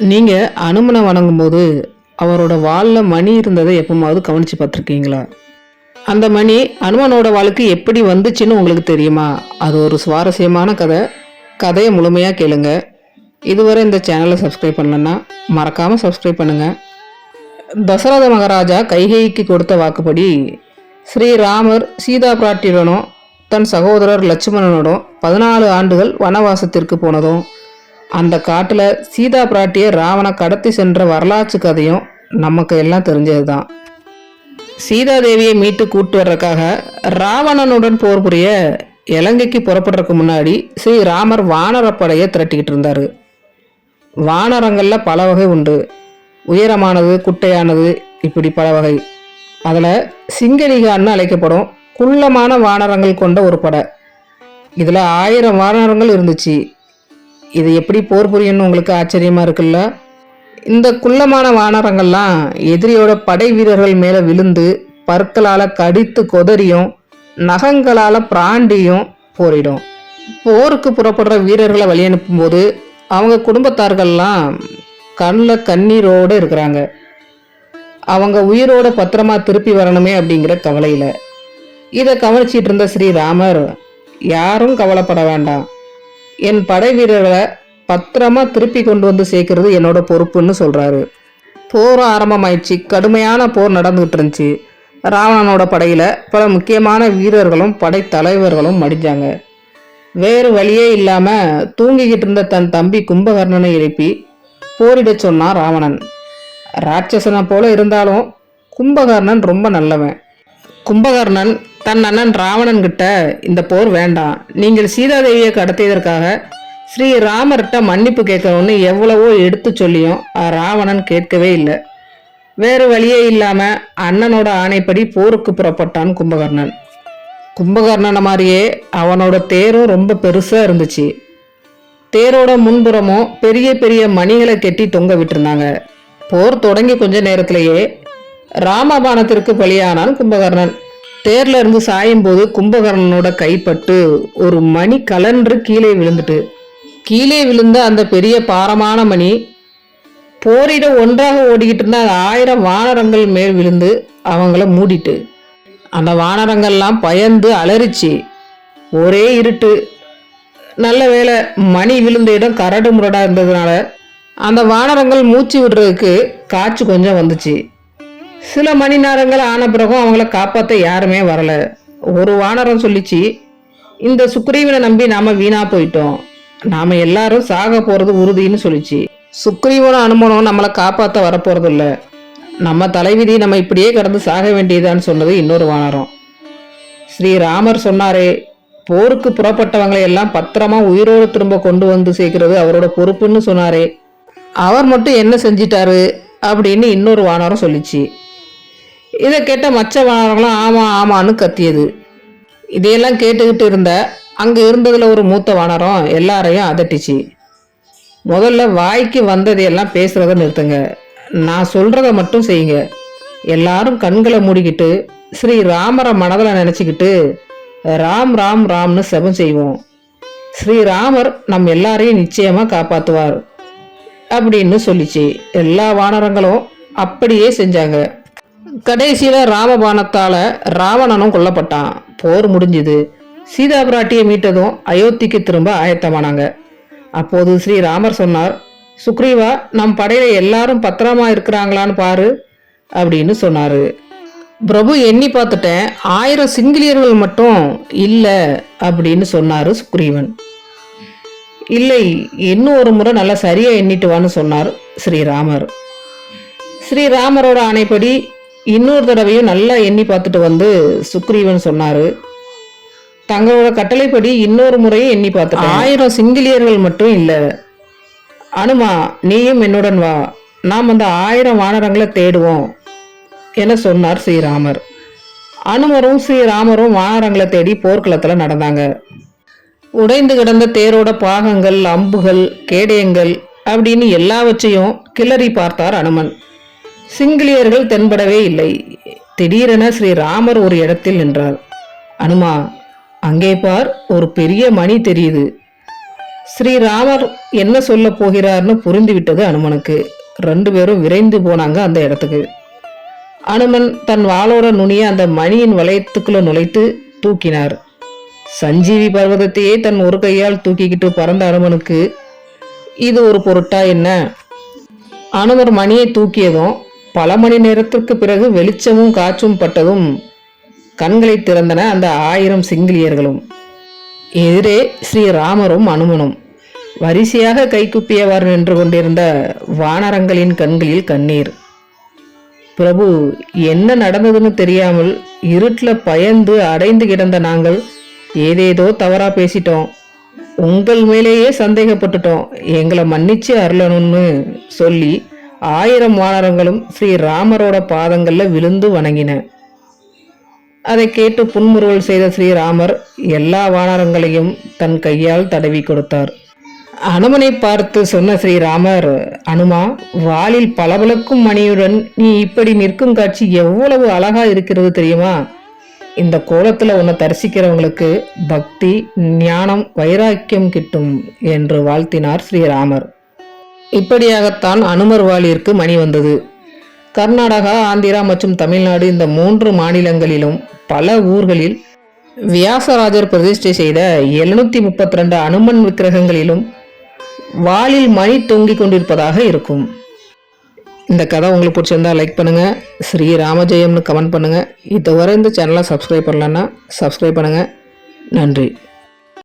நீங்கள் அனுமனை வணங்கும்போது அவரோட வாலில் மணி இருந்ததை எப்போமாவது கவனித்து பார்த்துருக்கீங்களா? அந்த மணி அனுமனோட வாழ்க்கை எப்படி வந்துச்சுன்னு உங்களுக்கு தெரியுமா? அது ஒரு சுவாரஸ்யமான கதை. கதையை முழுமையாக கேளுங்க. இதுவரை இந்த சேனலை சப்ஸ்கிரைப் பண்ணலன்னா மறக்காமல் சப்ஸ்கிரைப் பண்ணுங்கள் தசரத மகாராஜா கைகேயிக்கு கொடுத்த வாக்குப்படி ஸ்ரீராமர் சீதா பிராட்டியுடனும் தன் சகோதரர் லட்சுமணனுடன் பதினாலு ஆண்டுகள் வனவாசத்திற்கு போனதும் அந்த காட்டில் சீதா பிராட்டியை ராவண கடத்தி சென்ற வரலாற்று கதையும் நமக்கு எல்லாம் தெரிஞ்சது தான் சீதாதேவியை மீட்டு கூட்டு வர்றதுக்காக ராவணனுடன் போர் புரிய இலங்கைக்கு புறப்படுறதுக்கு முன்னாடி ஸ்ரீராமர் வானரப்படையை திரட்டிக்கிட்டு இருந்தார். வானரங்களில் பல வகை உண்டு. உயரமானது குட்டையானது இப்படி பல வகை. அதில் சிங்கலிகான்னு அழைக்கப்படும் குள்ளமான வானரங்கள் கொண்ட ஒரு படை. இதில் ஆயிரம் வானரங்கள் இருந்துச்சு. இது எப்படி போர் புரியணும்னு உங்களுக்கு ஆச்சரியமாக இருக்குல்ல? இந்த குள்ளமான வானரங்கள்லாம் எதிரியோட படை வீரர்கள் மேலே விழுந்து பற்களால் கடித்து கொதறியும் நகங்களால் பிராண்டியும் போரிடும். போருக்கு புறப்படுற வீரர்களை வழி அனுப்பும்போது அவங்க குடும்பத்தார்கள்லாம் கண்ணில் கண்ணீரோடு இருக்கிறாங்க. அவங்க உயிரோட பத்திரமா திருப்பி வரணுமே அப்படிங்கிற கவலையில். இதை கவனிச்சிட்டு இருந்த ஸ்ரீராமர் யாரும் கவலைப்பட வேண்டாம். என் படை வீரர்களை பத்திரமா திருப்பி கொண்டு வந்து சேர்க்கறது என்னோட பொறுப்புன்னு சொல்றாரு. போரும் ஆரம்பமாயிடுச்சு. கடுமையான போர் நடந்துகிட்டு இருந்துச்சு. ராவணனோட படையில பல முக்கியமான வீரர்களும் படை தலைவர்களும் மடிஞ்சாங்க. வேறு வழியே இல்லாம தூங்கிக்கிட்டு இருந்த தன் தம்பி கும்பகர்ணனை எழுப்பி போரிட சொன்னான் ராவணன். ராட்சசனை போல இருந்தாலும் கும்பகர்ணன் ரொம்ப நல்லவன். கும்பகர்ணன் தன் அண்ணன் ராவணன் கிட்ட இந்த போர் வேண்டாம். நீங்கள் சீதாதேவியை கடத்தியதற்காக ஸ்ரீ ராமர்கிட்ட மன்னிப்பு கேட்கணும்னு எவ்வளவோ எடுத்து சொல்லியும் ராவணன் கேட்கவே இல்லை. வேறு வழியே இல்லாமல் அண்ணனோட ஆணைப்படி போருக்கு புறப்பட்டான் கும்பகர்ணன். கும்பகர்ணனை மாதிரியே அவனோட தேரும் ரொம்ப பெருசாக இருந்துச்சு. தேரோட முன்புறமும் பெரிய பெரிய மணிகளை கெட்டி தொங்க விட்டுருந்தாங்க. போர் தொடங்கி கொஞ்ச நேரத்திலேயே ராமபானத்திற்கு பலியானான் கும்பகர்ணன். தேர்ல இருந்து சாயும் போது கும்பகர்ணனோட கைப்பட்டு ஒரு மணி கலன்று கீழே விழுந்துட்டு கீழே விழுந்த அந்த பெரிய பாரமான மணி போரிட ஒன்றாக ஓடிக்கிட்டு இருந்த ஆயிரம் வானரங்கள் மேல் விழுந்து அவங்கள மூடிட்டு அந்த வானரங்கள்லாம் பயந்து அலறிச்சு. ஒரே இருட்டு. நல்ல வேளை மணி விழுந்த இடம் கரடு முரடாக இருந்ததுனால அந்த வானரங்கள் மூச்சு விடுறதுக்கு காற்று கொஞ்சம் வந்துச்சு. சில மணி நேரங்கள் ஆன பிறகும் அவங்கள காப்பாற்ற யாருமே வரலை. ஒரு வானரம் சொல்லிச்சு இந்த சுக்ரீவனை நம்பி நாம் வீணாக போயிட்டோம். நாம் எல்லாரும் சாக போகிறது உறுதின்னு சொல்லிச்சு. சுக்ரீவனும் அனுமனும் நம்மளை காப்பாற்ற வரப்போகிறது இல்லை நம்ம தலைவிதி நம்ம இப்படியே கடந்து சாக வேண்டியதான்னு சொன்னது இன்னொரு வானரம். ஸ்ரீராமர் சொன்னாரே போருக்கு புறப்பட்டவங்களை எல்லாம் பத்திரமா உயிரோடு திரும்ப கொண்டு வந்து சேர்க்கிறது அவரோட பொறுப்புன்னு சொன்னாரே. அவர் மட்டும் என்ன செஞ்சிட்டாரு அப்படின்னு இன்னொரு வானரம் சொல்லிச்சு. இதை கேட்ட மற்ற வானரங்களும் ஆமாம் ஆமான்னு கத்தியது. இதையெல்லாம் கேட்டுக்கிட்டு இருந்த அங்கே இருந்ததில் ஒரு மூத்த வானரம் எல்லாரையும் அதட்டிச்சு. முதல்ல வாய்க்கு வந்ததையெல்லாம் பேசுகிறத நிறுத்துங்க. நான் சொல்கிறத மட்டும் செய்யுங்க. எல்லாரும் கண்களை மூடிக்கிட்டு ஸ்ரீ ராமரை மனதில் நினச்சிக்கிட்டு ராம் ராம் ராம்னு செபம் செய்வோம். ஸ்ரீராமர் நம் எல்லாரையும் நிச்சயமாக காப்பாற்றுவார் அப்படின்னு சொல்லிச்சு. எல்லா வானரங்களும் அப்படியே செஞ்சாங்க. கடைசியில் ராமபானத்தால் ராவணனும் கொல்லப்பட்டான். போர் முடிஞ்சுது. சீதா பிராட்டியை மீட்டதும் அயோத்திக்கு திரும்ப ஆயத்தமானாங்க. அப்போது ஸ்ரீராமர் சொன்னார் சுக்ரீவா நம் படையில எல்லாரும் பத்திரமா இருக்கிறாங்களான்னு பாரு அப்படின்னு சொன்னாரு. பிரபு எண்ணி பார்த்துட்டேன். ஆயிரம் சிங்கிலியர்கள் மட்டும் இல்லை அப்படின்னு சொன்னாரு சுக்ரீவன். இல்லை இன்னும் ஒரு முறை நல்லா சரியா எண்ணிட்டு வான்னு சொன்னார் ஸ்ரீராமர். ஸ்ரீராமரோட ஆணைப்படி இன்னொரு தடவையும் நல்லா எண்ணி பார்த்துட்டு வந்து சுக்ரீவன் சொன்னாரு. தங்களோட கட்டளைப்படி இன்னொரு முறையும் எண்ணி பார்த்து ஆயிரம் சிங்கிலியர்கள் மட்டும் இல்லை. அனுமா நீயும் என்னுடன் வா. நாம் அந்த ஆயிரம் வானரங்களை தேடுவோம் என சொன்னார் ஸ்ரீராமர். அனுமரும் ஸ்ரீராமரும் வானரங்களை தேடி போர்க்களத்தில் நடந்தாங்க. உடைந்து கிடந்த தேரோட பாகங்கள் அம்புகள் கேடயங்கள் அப்படின்னு எல்லாவற்றையும் கிளறி பார்த்தார் அனுமன். சிங்கிலியர்கள் தென்படவே இல்லை. திடீரென ஸ்ரீராமர் ஒரு இடத்தில் நின்றார். அனுமா அங்கே பார் ஒரு பெரிய மணி தெரியுது. ஸ்ரீராமர் என்ன சொல்ல போகிறார்னு புரிந்துவிட்டது அனுமனுக்கு. ரெண்டு பேரும் விரைந்து போனாங்க அந்த இடத்துக்கு. அனுமன் தன் வாளோட நுனியை அந்த மணியின் வளையத்துக்குள்ள நுழைத்து தூக்கினார். சஞ்சீவி பர்வதத்தையே தன் ஒரு கையால் தூக்கிக்கிட்டு பறந்த அனுமனுக்கு இது ஒரு பொருட்டா என்ன? அனுமர் மணியை தூக்கியதும் பல மணி நேரத்திற்கு பிறகு வெளிச்சமும் காற்றும் பட்டதும் கண்களை திறந்தன அந்த ஆயிரம் சிங்கிலியர்களும். எதிரே ஸ்ரீராமரும் அனுமனும். வரிசையாக கைக்குப்பியவாறு நின்று கொண்டிருந்த வானரங்களின் கண்களில் கண்ணீர். பிரபு என்ன நடந்ததுன்னு தெரியாமல் இருட்டில் பயந்து அடைந்து கிடந்த நாங்கள் ஏதேதோ தவறா பேசிட்டோம். உங்கள் மேலேயே சந்தேகப்பட்டுட்டோம். எங்களை மன்னிச்சு அருளணும்னு சொல்லி ஆயிரம் வானரங்களும் ஸ்ரீ ராமரோட பாதங்கள்ல விழுந்து வணங்கின. அதை கேட்டு புன்முறுவல் செய்த ஸ்ரீராமர் எல்லா வானரங்களையும் தன் கையால் தடவி கொடுத்தார். அனுமனை பார்த்து சொன்ன ஸ்ரீராமர் அனுமா வாளில் பளபளக்கும் மணியுடன் நீ இப்படி நிற்கும் காட்சி எவ்வளவு அழகா இருக்கிறது தெரியுமா? இந்த கோலத்துல உன்னை தரிசிக்கிறவங்களுக்கு பக்தி ஞானம் வைராக்கியம் கிட்டும் என்று வாழ்த்தினார் ஸ்ரீராமர். இப்படியாகத்தான் அனுமர் வாளிற்கு மணி வந்தது. கர்நாடகா ஆந்திரா மற்றும் தமிழ்நாடு இந்த மூன்று மாநிலங்களிலும் பல ஊர்களில் வியாசராஜர் பிரதிஷ்டை செய்த எழுநூத்தி முப்பத்தி ரெண்டு அனுமன் விக்கிரகங்களிலும் வாளில் மணி தொங்கிக் கொண்டிருப்பதாக இருக்கும். இந்த கதை உங்களுக்கு பிடிச்சிருந்தா லைக் பண்ணுங்கள் ஸ்ரீ ராமஜெயம்னு கமெண்ட் பண்ணுங்கள் இதுவரை இந்த சேனலை சப்ஸ்கிரைப் பண்ணலன்னா சப்ஸ்கிரைப் பண்ணுங்கள் நன்றி.